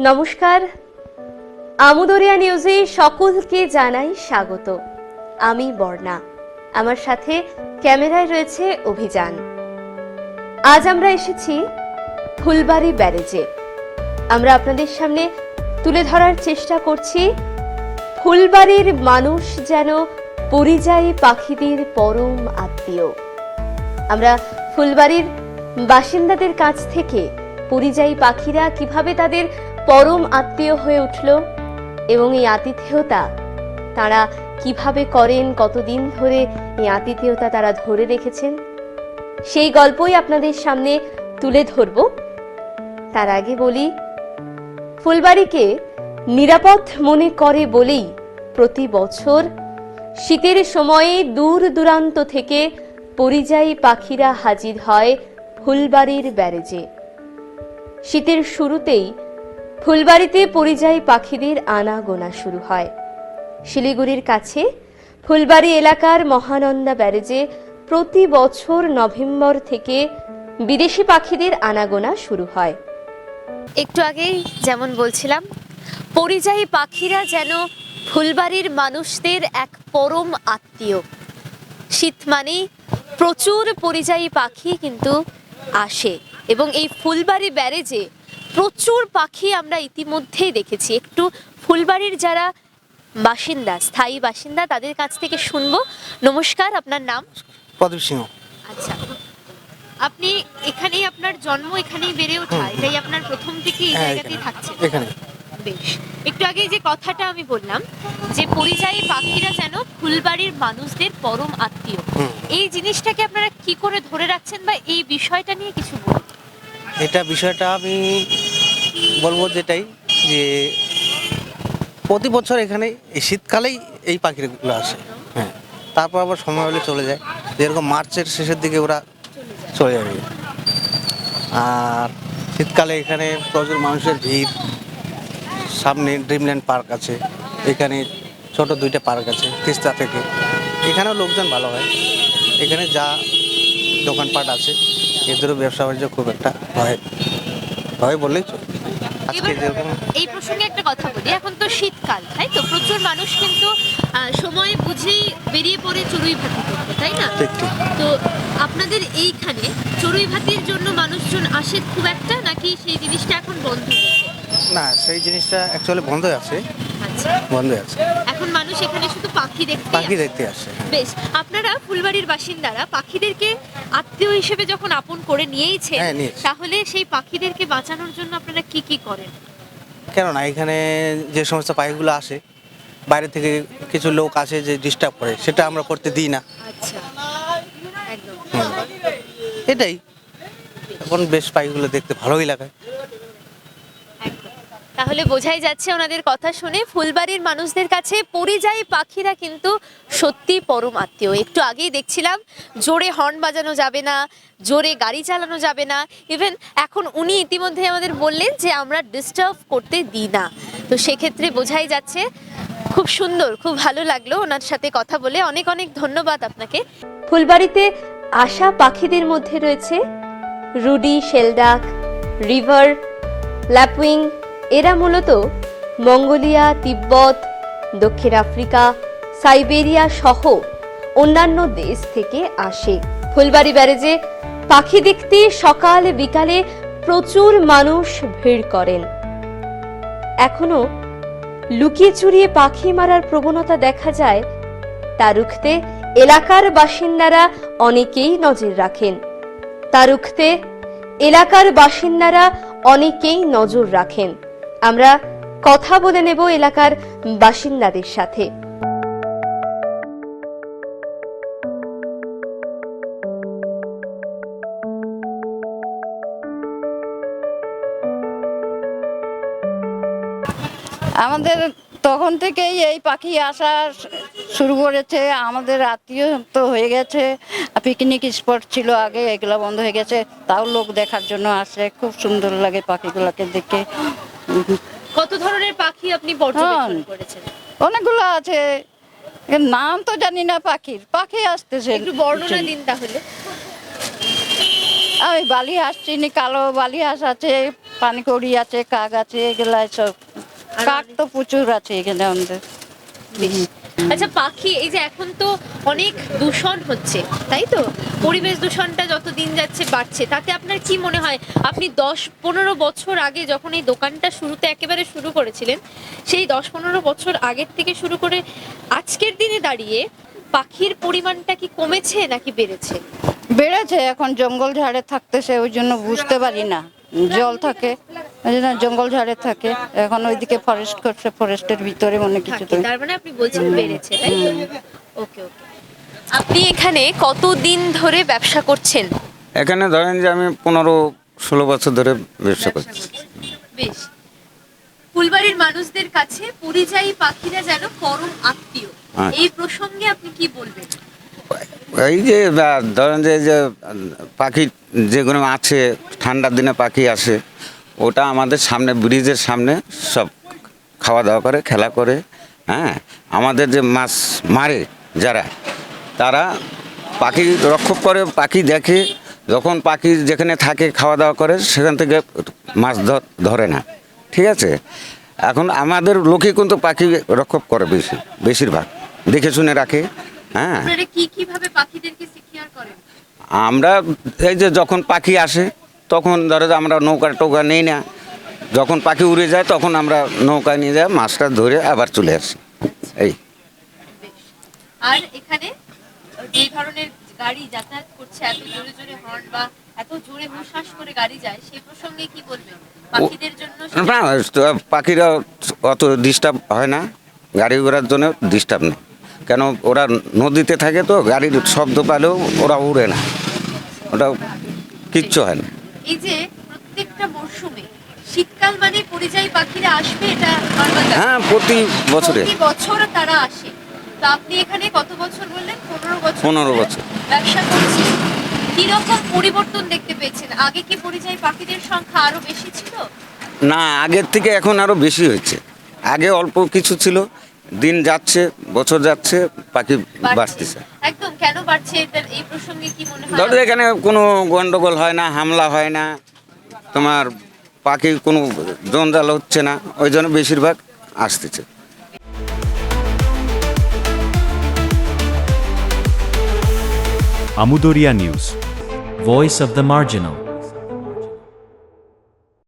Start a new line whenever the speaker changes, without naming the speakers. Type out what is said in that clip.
নমস্কার। আমুদরিয়া নিউজে সকলকে জানাই স্বাগত। আমি বর্ণা। আমার সাথে ক্যামেরায় রয়েছে অভিযান। আজ আমরা এসেছি ফুলবাড়ি ব্যারেজে। আমরা আপনাদের সামনে তুলে ধরার চেষ্টা করছি, ফুলবাড়ির মানুষ যেন পরিযায়ী পাখিদের পরম আত্মীয়। আমরা ফুলবাড়ির বাসিন্দাদের কাছ থেকে পরিযায়ী পাখিরা কীভাবে তাদের পরম আত্মীয় হয়ে উঠল এবং এই আতিথেয়তা তারা কীভাবে করেন, কতদিন ধরে এই আতিথেয়তা তারা ধরে রেখেছেন, সেই গল্পই আপনাদের সামনে তুলে ধরব। তার আগে বলি, ফুলবাড়িকে নিরাপদ মনে করে বলেই প্রতি বছর শীতের সময়ে দূর দূরান্ত থেকে পরিযায়ী পাখিরা হাজির হয় ফুলবাড়ির ব্যারেজে। শীতের শুরুতেই ফুলবাড়িতে পরিযায়ী পাখিদের আনাগোনা শুরু হয়। শিলিগুড়ির কাছে ফুলবাড়ি এলাকার মহানন্দা ব্যারেজে প্রতি বছর নভেম্বর থেকে বিদেশি পাখিদের আনাগোনা শুরু হয়। একটু আগেই যেমন বলছিলাম, পরিযায়ী পাখিরা যেন ফুলবাড়ির মানুষদের এক পরম আত্মীয়। শীত মানেই প্রচুর পরিযায়ী পাখি কিন্তু আসে। এবং এই ফুলবাড়ি ব্যারেজে প্রচুর পাখি আমরা ইতিমধ্যেই দেখেছি। একটু ফুলবাড়ির যারা বাসিন্দা স্থায়ী বাসিন্দা তাদের কাছ থেকে শুনব। নমস্কার আপনার নাম?
প্রদীপ সিংহ।
আচ্ছা। আপনি এখানেই আপনার জন্ম এখানেই বেড়ে ওঠা
হুম।
এটাই আপনার প্রথম থেকে এই
হ্যাঁ
জায়গাতেই থাকছে।
এখানে।
বেশ। একটু আগে যে কথাটা আমি বললাম যে পরিযায়ী পাখিরা যেন ফুলবাড়ির মানুষদের পরম আত্মীয়। এই জিনিসটাকে আপনারা কি করে ধরে রাখছেন বা এই বিষয়টা নিয়ে কিছু বলুন।
এটা বিষয়টা আমি বলব যেটাই যে প্রতি বছর এখানে এই শীতকালেই এই পাখিগুলো আসে হ্যাঁ। তারপর আবার সময় হলে চলে যায়। যেরকম মার্চের শেষের দিকে ওরা চলে যাবে। আর শীতকালে এখানে প্রচুর মানুষের ভিড়। সামনে ড্রিমল্যান্ড পার্ক আছে। এখানে ছোট দুইটা পার্ক আছে তিস্তা থেকে। এখানেও লোকজন ভালো হয়। এখানে যা দোকানপাট আছে। এদেরও ব্যবসা বাণিজ্য খুব একটা হয়। হয় বললেই চলে। আজকে যেরকম
এই প্রসঙ্গে একটা কথা বলি। এখন তো শীতকাল তাই তো? প্রচুর মানুষ কিন্তু সময় বুঝেই বেরিয়ে পড়ে চড়ুই ভাতি করতে তাই না? তো আপনাদের এইখানে চড়ুই ভাতির জন্য মানুষজন আসে খুব একটা? নাকি সেই জিনিসটা এখন বন্ধ
না সেই জিনিসটা অ্যাকচুয়ালি বন্ধ আছে।
আচ্ছা
বন্ধ আছে।
এখন মানুষ এখানে শুধু পাখি দেখতে
পাখি দেখতে আসে হ্যাঁ।
বেশ আপনারা ফুলবাড়ির বাসিন্দারা পাখিদেরকে আত্মীয় হিসেবে যখন আপন করে নিয়েইছেন
হ্যাঁ, নিয়েছি।
তাহলে সেই পাখিদেরকে বাঁচানোর জন্য আপনারা কি কি করেন?
কেননা এখানে যে সমস্ত পাখিগুলো আসে বাইরে থেকে কিছু লোক আসে যে ডিস্টার্ব করে সেটা আমরা করতে দিই না।
আচ্ছা। একদম।
এটাই। এখন বেশ পাখিগুলো দেখতে ভালোই লাগে।
তাহলে বোঝাই যাচ্ছে ওনাদের কথা শুনে ফুলবাড়ির মানুষদের কাছে পরিযায়ী পাখিরা কিন্তু সত্যি পরম আত্মীয় একটু আগেই দেখছিলাম, জোরে হর্ন বাজানো যাবে না, জোরে গাড়ি চালানো যাবে না। ইভেন এখন উনি ইতিমধ্যে আমাদের বললেন যে আমরা ডিস্টার্ব করতে দিই না। তো সেক্ষেত্রে বোঝাই যাচ্ছে, খুব সুন্দর, খুব ভালো লাগল ওনার সাথে কথা বলে। অনেক অনেক ধন্যবাদ আপনাকে। ফুলবাড়িতে আসা পাখিদের মধ্যে রয়েছে রুডি, শেলডাক, রিভার ল্যাপউইং এরা মূলত মঙ্গোলিয়া, তিব্বত, দক্ষিণ আফ্রিকা, সাইবেরিয়া সহ অন্যান্য দেশ থেকে আসে। ফুলবাড়ি ব্যারেজে পাখি দেখতে সকাল বিকালে প্রচুর মানুষ ভিড় করেন। এখনও লুকিয়ে চুরিয়ে পাখি মারার প্রবণতা দেখা যায়, তা রুখতে এলাকার বাসিন্দারা অনেকেই নজর রাখেন। তা রুখতে এলাকার বাসিন্দারা অনেকেই নজর রাখেন। আমরা কথা বলে নেব এলাকার বাসিন্দাদের সাথে।
আমাদের তখন থেকেই এই পাখি আসা শুরু করেছে। আমাদের আত্মীয় তো হয়ে গেছে। পিকনিক স্পট ছিল আগে এগুলো বন্ধ হয়ে গেছে। তাও লোক দেখার জন্য আসে। খুব সুন্দর লাগে পাখিগুলোকে দেখে।
কত ধরনের পাখি আপনি পর্যবেক্ষণ
হ্যাঁ।
করেছেন?
অনেকগুলো আছে। নাম তো জানি না পাখির। পাখি আসতেছে।
একটু বর্ণনা দিন তাহলে।
ওই বালি হাঁস চিনি কালো বালি হাঁস আছে পানিকড়ি আছে কাক আছে এগুলা সব। কাক তো প্রচুর আছে এখানে আমাদের।
আচ্ছা পাখি, এই যে এখন তো অনেক দূষণ হচ্ছে, তাই তো? পরিবেশ দূষণটা যত দিন যাচ্ছে বাড়ছে, তাতে আপনার কি মনে হয়? আপনি দশ পনেরো বছর আগে যখন এই দোকানটা শুরুতে একেবারে শুরু করেছিলেন, সেই দশ পনেরো বছর আগের থেকে শুরু করে আজকের দিনে দাঁড়িয়ে পাখির পরিমাণটা কি কমেছে নাকি বেড়েছে?
বেড়েছে, এখন জঙ্গল ঝাড়ে থাকতেছে, ওই জন্য বুঝতে পারি না। জল থাকে। জঙ্গল ঝাড়ে থাকে। এখন ওইদিকে ফরেস্ট করছে ফরেস্টের ভিতরে মনে কিছু
থাকে তার মানে আপনি বলছেন বেড়েছে তাই তো? ওকে ওকে। আপনি এখানে কতদিন ধরে ব্যবসা করছেন?
এখানে ধরেন যে আমি পনেরো ষোলো বছর ধরে ব্যবসা করছি।
বেশ। ফুলবাড়ির মানুষদের কাছে পরিযায়ী পাখিরা যেন পরম আত্মীয়।
হ্যাঁ।
এই প্রসঙ্গে আপনি কি বলবেন?
এই যে ধরেন যে পাখি যেগুলো আছে ঠান্ডার দিনে পাখি আসে ওটা আমাদের সামনে ব্রিজের সামনে সব খাওয়া দাওয়া করে খেলা করে হ্যাঁ? আমাদের যে মাছ মারে যারা তারা পাখি রক্ষক করে পাখি দেখে যখন পাখি যেখানে থাকে খাওয়া দাওয়া করে সেখান থেকে মাছ ধরে না। ঠিক আছে? এখন আমাদের লোকে কিন্তু পাখি রক্ষক করে বেশি বেশিরভাগ। দেখে শুনে রাখে হ্যাঁ? আমরা এই যে যখন পাখি আসে তখন ধরো আমরা নৌকা টোকা নেই না যখন পাখি উড়ে যায় তখন আমরা নৌকা নিয়ে যাই মাছটা ধরে আবার চলে আসি। এই।
আর এখানে যে ধরনের গাড়ি যাতায়াত করছে এত জোরে জোরে হর্ন বা এত জোরে হুশাস করে গাড়ি যায় সেই প্রসঙ্গে কি বলবেন পাখিদের জন্য
না পাখিরা অত ডিস্টার্ব হয় না গাড়ি ঘোড়ার জন্য ডিস্টার্ব নেই। কেন ওরা নদীতে থাকে তো গাড়ির শব্দ পেলেও ওরা উড়ে না। ওটা কিচ্ছু হয় না।
এই যে প্রত্যেকটা মরশুমে শীতকাল মানে পরিযায়ী পাখিরা আসবে এটা
হ্যাঁ প্রতি বছরে।
প্রতি বছর তারা আসে। তো আপনি এখানে কত বছর বললেন? পনেরো বছর।
15 বছর।
ব্যবসা করছেন। কীরকম পরিবর্তন দেখতে পেয়েছেন? আগে কি পরিযায়ী পাখিদের সংখ্যা আরও বেশি ছিল?
না আগের থেকে এখন আরও বেশি হয়েছে। আগে অল্প কিছু ছিল দিন যাচ্ছে বছর যাচ্ছে পাখি। বাড়তেছে।
একদম। বাড়ছে এই প্রসঙ্গে কি মনে হয়
ধরো এখানে কোনো গন্ডগোল হয় না হামলা হয় না তোমার পাখি কোনো জঞ্জাল হচ্ছে না ওই জন্য বেশিরভাগ আসতেছে
আমুদরিয়া news
voice of the Marginal.